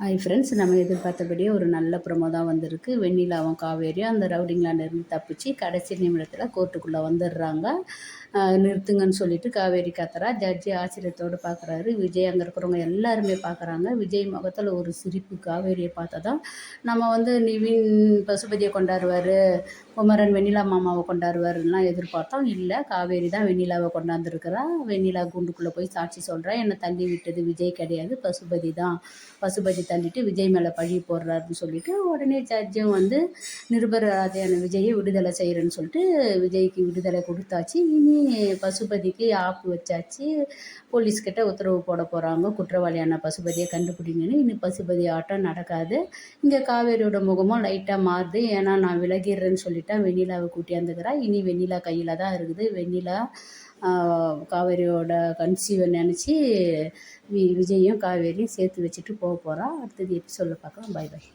Hi friends நம்ம எதிர்பார்த்தபடியே ஒரு நல்ல ப்ரொமோ தான் வந்திருக்கு. வெண்ணிலாவும் காவேரியும் அந்த ரவுடிங்களாண்டிருந்து தப்பிச்சு கடைசி நிமிடத்தில் கோர்ட்டுக்குள்ளே வந்துடுறாங்க. நிறுத்துங்கன்னு சொல்லிட்டு காவேரி கத்துறா ஜட்ஜி ஆச்சரியத்தோடு பார்க்குறாரு. விஜய் அங்கே இருக்கிறவங்க எல்லாருமே பார்க்குறாங்க. விஜய் முகத்தில் ஒரு சிரிப்பு காவேரியை பார்த்ததும் நம்ம வந்து நிவின் பசுபதியை கொண்டாடுவார் குமரன் வெண்ணிலா மாமாவை கொண்டாடுவாருலாம் எதிர்பார்த்தோம். இல்லை காவேரி தான் வெண்ணிலாவை கொண்டாந்துருக்கிறா. வெண்ணிலா குண்டுக்குள்ளே போய் சாட்சி சொல்கிறா என்னை தள்ளி விட்டது விஜய் கிடையாது பசுபதி தான். பசுபதி தள்ளிட்டு விஜய் மேலே பழி போடுறாருன்னு சொல்லிட்டு உடனே ஜட்ஜும் வந்து நிருபராதியான விஜயை விடுதலை செய்கிறேன்னு சொல்லிட்டு விஜய்க்கு விடுதலை கொடுத்தாச்சு. இனி பசுபதிக்கு ஆப்பு வச்சாச்சு. போலீஸ்கிட்ட உத்தரவு போட போகிறாங்க குற்றவாளியான பசுபதியை கண்டுபிடிங்கன்னு. இனி பசுபதி ஆட்டம் நடக்காது. இங்கே காவேரியோட முகமும் லைட்டாக மாறுது. ஏன்னா நான் விலகிடுறேன்னு சொல்லிட்டேன் வெண்ணிலாவை கூட்டியாந்துக்கிறா இனி வெண்ணிலா கையில் தான் இருக்குது. வெண்ணிலா காவேரியோட கன்சீவை நினச்சி வி விஜயும் காவேரியும் சேர்த்து வச்சுட்டு போக போகிறா அடுத்தது எப்படி சொல்ல பார்க்கலாம். Bye bye